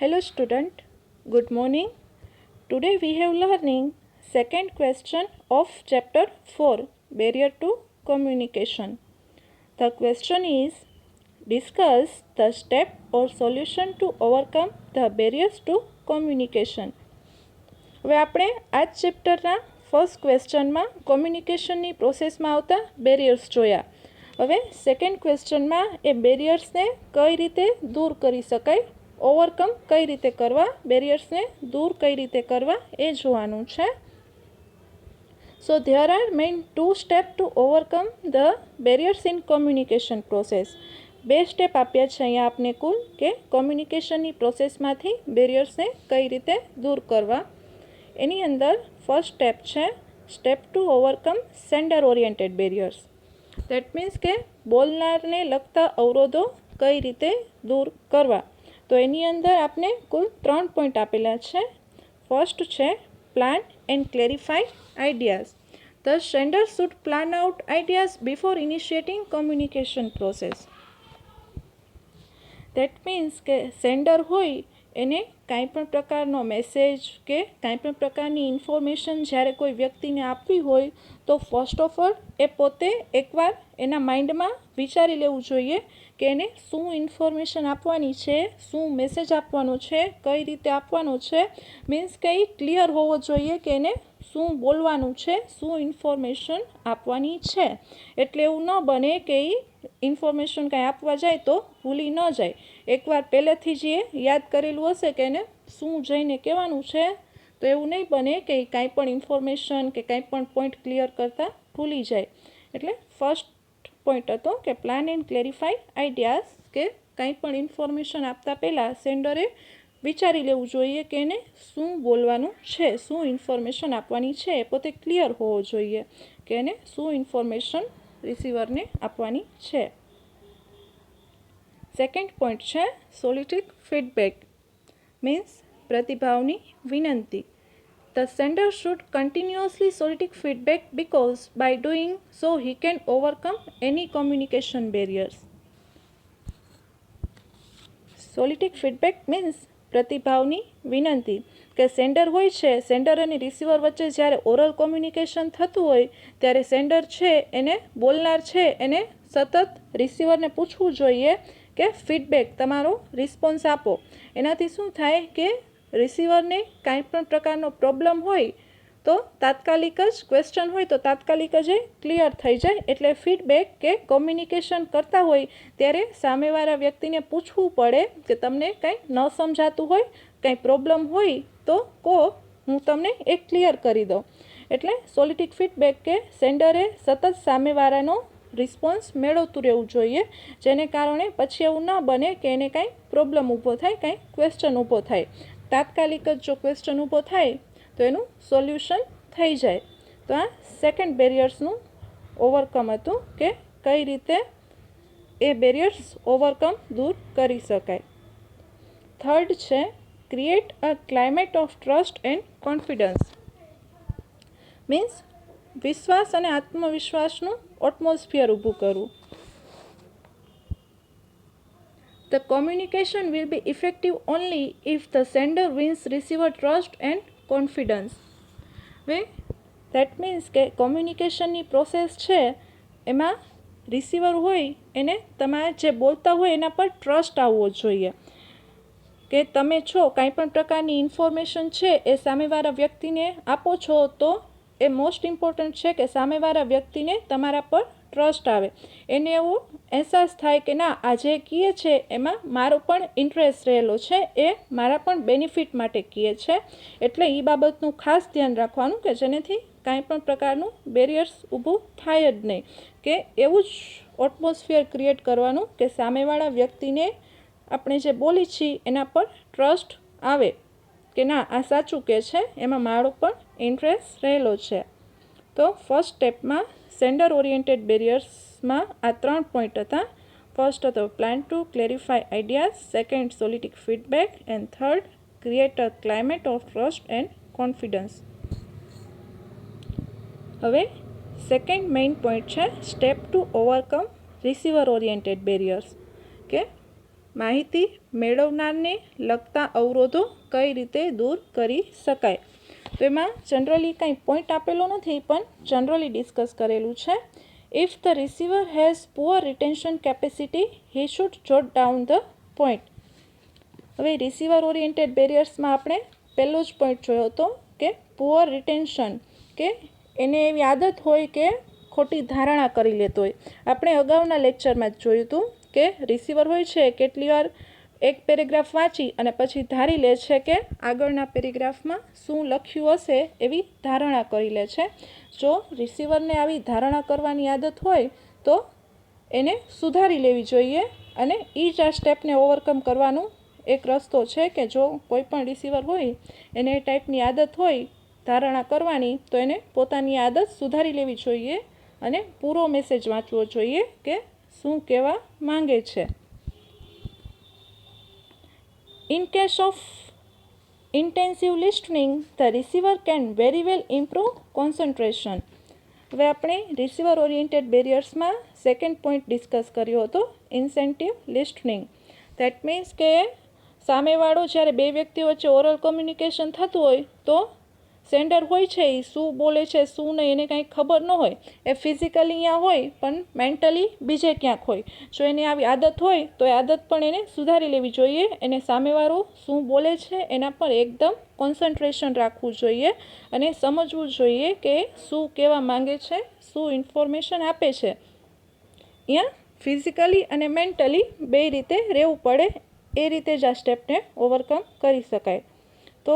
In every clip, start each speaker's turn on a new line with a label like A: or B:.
A: Hello student, good morning. Today we have learning second question of chapter 4 barrier to communication. The question is discuss the step or solution to overcome the barriers to communication. હવે આપણે આ જ ચેપ્ટરના first ક્વેશ્ચનમાં કોમ્યુનિકેશનની પ્રોસેસમાં આવતા barriers જોયા હવે second ક્વેશ્ચનમાં એ બેરિયર્સને કઈ રીતે દૂર કરી શકાય ઓવરકમ કઈ રીતે કરવા? બેરિયર્સને દૂર કઈ રીતે કરવા? એ જોવાનું છે. So there are main two step to overcome the barriers in communication process બે સ્ટેપ આપ્યા છે અહીંયા આપને કુલ કે કોમ્યુનિકેશનની પ્રોસેસમાંથી બેરિયર્સને કઈ રીતે દૂર કરવા. એની અંદર ફર્સ્ટ સ્ટેપ છે step to overcome sender oriented barriers that means કે બોલનારને લગતા અવરોધો કઈ રીતે દૂર કરવા? તો એની અંદર આપને કુલ ત્રણ પોઈન્ટ આપેલા છે. ફર્સ્ટ છે plan and clarify ideas the sender should plan out ideas before initiating communication process that means કે સેન્ડર હોય એને કાંઈ પણ પ્રકારનો મેસેજ કે કાંઈ પણ પ્રકારની ઇન્ફોર્મેશન જ્યારે કોઈ વ્યક્તિને આપવી હોય, તો ફર્સ્ટ ઓફ ઓલ એ પોતે એકવાર એના માઇન્ડમાં વિચારી લેવું જોઈએ કે એને શું ઇન્ફોર્મેશન આપવાની છે, શું મેસેજ આપવાનો છે, કઈ રીતે આપવાનો છે. મીન્સ કંઈ ક્લિયર હોવો જોઈએ કે એને શું બોલવાનું છે, શું ઇન્ફોર્મેશન આપવાની છે. એટલે એવું ન બને કે એ ઇન્ફોર્મેશન કાંઈ આપવા જાય તો ભૂલી ન જાય. એકવાર પહેલેથી જ એ યાદ કરેલું હશે કે એને શું જઈને કહેવાનું છે, તો એવું નહીં બને કે કાંઈ પણ ઇન્ફોર્મેશન કે કાંઈ પણ પોઈન્ટ ક્લિયર કરતાં ભૂલી જાય. એટલે ફર્સ્ટ પોઈન્ટ હતો કે પ્લાન એન્ડ ક્લેરિફાઈ આઈડિયાઝ કે કાંઈ પણ ઇન્ફોર્મેશન આપતા પહેલાં સેન્ડરે વિચારી લેવું જોઈએ કે એને શું બોલવાનું છે, શું ઇન્ફોર્મેશન આપવાની છે, એ પોતે ક્લિયર હોવો જોઈએ કે એને શું ઇન્ફોર્મેશન રિસીવરને આપવાની છે. સેકન્ડ પોઈન્ટ છે સોલિટિક ફીડબેક મીન્સ પ્રતિભાવની વિનંતી. The sender should continuously solicit feedback because by doing so he can overcome any communication barriers solicit feedback means પ્રતિભાવની વિનંતી. કે સેન્ડર હોય છે સેન્ડર અને રિસીવર વચ્ચે જ્યારે ઓરલ કોમ્યુનિકેશન થતું હોય, ત્યારે સેન્ડર છે એને બોલનાર છે એને સતત રિસીવરને પૂછવું જોઈએ કે ફીડબેક તમારો રિસ્પોન્સ આપો. એનાથી શું થાય કે રિસીવરને કાંઈ પણ પ્રકારનો પ્રોબ્લેમ હોય તો તાત્કાલિક જ ક્વેશ્ચન હોય તો તાત્કાલિક જ એ ક્લિયર થઈ જાય. એટલે ફીડબેક કે કોમ્યુનિકેશન કરતા હોય ત્યારે સામેવાળા વ્યક્તિને પૂછવું પડે કે તમને કાંઈ ન સમજાતું હોય, કાંઈ પ્રોબ્લેમ હોય તો કહો હું તમને એ ક્લિયર કરી દઉં. એટલે સોલિટિક ફીડબેક કે સેન્ડરે સતત સામેવાળાનો રિસ્પોન્સ મેળવતું રહેવું જોઈએ, જેને કારણે પછી એવું ન બને કે એને કાંઈ પ્રોબ્લેમ ઊભો થાય, કાંઈ ક્વેશ્ચન ઊભો થાય. તાત્કાલિક જ જો ક્વેશ્ચન ઊભો થાય, તો એનું સોલ્યુશન થઈ જાય. તો આ સેકન્ડ બેરિયર્સનું ઓવરકમ હતું કે કઈ રીતે એ બેરિયર્સ ઓવરકમ દૂર કરી શકાય. થર્ડ છે create a climate of trust and confidence means વિશ્વાસ અને આત્મવિશ્વાસનું એટમોસ્ફિયર ઊભું કરવું. The communication will be effective only if the sender wins, receiver trust and confidence. Way that means કે કોમ્યુનિકેશનની પ્રોસેસ છે, એમાં રિસીવર હોય, એને તમારે જે બોલતા હોય એના પર ટ્રસ્ટ આવવો જોઈએ. કે તમે છો કાંઈ પણ પ્રકારની ઇન્ફોર્મેશન છે એ સામેવાળા વ્યક્તિને આપો છો, તો એ મોસ્ટ ઇમ્પોર્ટન્ટ છે કે સામેવાળા વ્યક્તિને તમારા પર ટ્રસ્ટ આવે. એને એવો અહેસાસ થાય કે ના આ જે કીએ છે એમાં મારો પણ ઇન્ટરેસ્ટ રહેલો છે, એ મારા પણ બેનિફિટ માટે કીએ છે. એટલે એ બાબતનું ખાસ ધ્યાન રાખવાનું કે જેનેથી કાંઈ પણ પ્રકારનું બેરિયર્સ ઊભું થાય જ નહીં. કે એવું જ એટમોસ્ફિયર ક્રિએટ કરવાનું કે સામેવાળા વ્યક્તિને આપણે જે બોલી છીએ એના પર ટ્રસ્ટ આવે કે ના, આ સાચું કે છે, એમાં મારો પણ ઇન્ટરેસ્ટ રહેલો છે. તો ફર્સ્ટ સ્ટેપમાં સેન્ડર ઓરિએન્ટેડ બેરિયર્સમાં આ ત્રણ પોઈન્ટ હતા. ફર્સ્ટ હતો plan to clarify ideas second solicit feedback and third create a climate of trust and confidence હવે સેકન્ડ મેઇન પોઈન્ટ છે step to overcome receiver oriented barriers માહિતી મેળવનારને લગતા અવરોધો કઈ રીતે દૂર કરી શકાય? તો એમાં જનરલી કંઈ પોઈન્ટ આપેલો નથી, પણ જનરલી ડિસ્કસ કરેલું છે. If the receiver has poor retention capacity he should jot down the point હવે રિસીવર ઓરિએન્ટેડ બેરિયર્સમાં આપણે પહેલો જ પોઈન્ટ જોયો હતો કે પુઅર રિટેન્શન કે એને એવી આદત હોય કે ખોટી ધારણા કરી લેતો હોય. આપણે અગાઉના લેક્ચરમાં જ જોયું હતું કે રિસીવર હોય છે કેટલી વાર એક પેરેગ્રાફ વાંચી અને પછી ધારી લે છે કે આગળના પેરેગ્રાફમાં શું લખ્યું હશે એવી ધારણા કરી લે છે. જો રિસીવરને આવી ધારણા કરવાની આદત હોય તો એને સુધારી લેવી જોઈએ અને એ જ આ સ્ટેપને ઓવરકમ કરવાનું એક રસ્તો છે કે જો કોઈ પણ રિસીવર હોય, એને એ ટાઈપની આદત હોય, ધારણા કરવાની, તો એને પોતાની આદત સુધારી લેવી જોઈએ અને પૂરો મેસેજ વાંચવો જોઈએ કે શું કહેવા માંગે છે? In case of intensive listening the receiver can very well improve concentration હવે આપણે રિસીવર ઓરિએન્ટેડ બેરિયર્સમાં સેકન્ડ પોઈન્ટ ડિસ્કસ કર્યો હતો ઇન્સેન્ટિવ લિસ્ટનિંગ દેટ મીન્સ કે સામેવાળો જ્યારે બે વ્યક્તિઓ વચ્ચે ઓરલ કોમ્યુનિકેશન થતું હોય, તો સેન્ડર હોય છે એ શું બોલે છે, શું નહીં, એને કાંઈ ખબર ન હોય. એ ફિઝિકલી અહીંયા હોય, પણ મેન્ટલી બીજે ક્યાંક હોય. જો એની આવી આદત હોય, તો એ આદત પણ એને સુધારી લેવી જોઈએ. એને સામેવાળો શું બોલે છે, એના પર એકદમ કોન્સન્ટ્રેશન રાખવું જોઈએ અને સમજવું જોઈએ કે શું કહેવા માંગે છે, શું ઇન્ફોર્મેશન આપે છે. અહીંયા ફિઝિકલી અને મેન્ટલી બે રીતે રહેવું પડે. એ રીતે જ આ સ્ટેપને ઓવરકમ કરી શકાય. તો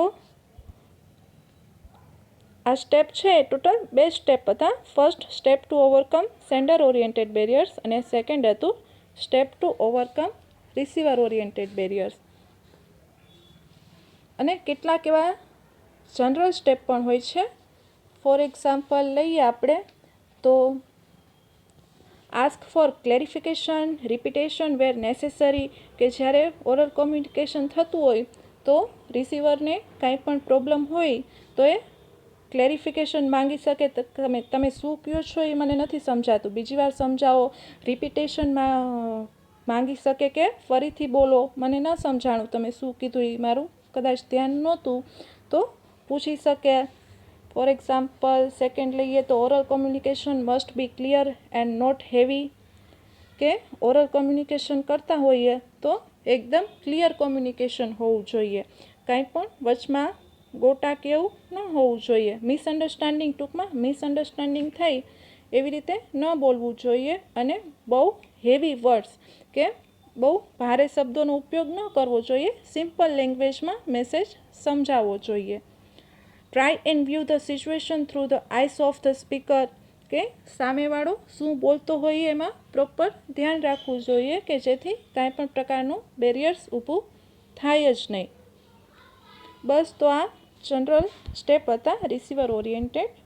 A: આ સ્ટેપ છે ટોટલ બે સ્ટેપ હતા. First step to overcome sender oriented barriers અને સેકન્ડ હતું step to overcome receiver oriented barriers અને કેટલાક એવા જનરલ સ્ટેપ પણ હોય છે. ફોર એક્ઝામ્પલ લઈએ આપણે તો ask for clarification repetition where necessary કે જ્યારે ઓરલ કોમ્યુનિકેશન થતું હોય તો રિસીવરને કાંઈ પણ પ્રોબ્લેમ હોય તો એ ક્લેરિફિકેશન માંગી શકે તમે તમે શું કહો છો એ મને નથી સમજાતું. બીજી વાર સમજાવો. રિપીટેશનમાં માંગી શકે કે ફરીથી બોલો. મને ન સમજાણું તમે શું કીધું એ મારું. કદાચ ધ્યાન નહોતું તો પૂછી શકે. ફોર એક્ઝામ્પલ સેકન્ડ લઈએ તો oral communication must be clear and not heavy કે ઓરલ કોમ્યુનિકેશન કરતા હોઈએ તો એકદમ ક્લિયર કોમ્યુનિકેશન હોવું જોઈએ. કાંઈ પણ વચમાં ગોટા કે એવું ન હોવું જોઈએ. મિસઅન્ડરસ્ટેન્ડિંગ ટૂંકમાં મિસઅન્ડરસ્ટેન્ડિંગ થઈ એવી રીતે ન બોલવું જોઈએ અને બહુ હેવી વર્ડ્સ કે બહુ ભારે શબ્દોનો ઉપયોગ ન કરવો જોઈએ. સિમ્પલ લેંગ્વેજમાં મેસેજ સમજાવવો જોઈએ. Try and view the situation through the eyes of the speaker કે સામેવાળો શું બોલતો હોય એમાં પ્રોપર ધ્યાન રાખવું જોઈએ કે જેથી કાંઈ પણ પ્રકારનું બેરિયર્સ ઊભું થાય જ નહીં. બસ તો આ જનરલ સ્ટેપ હતા રિસીવર ઓરિએન્ટેડ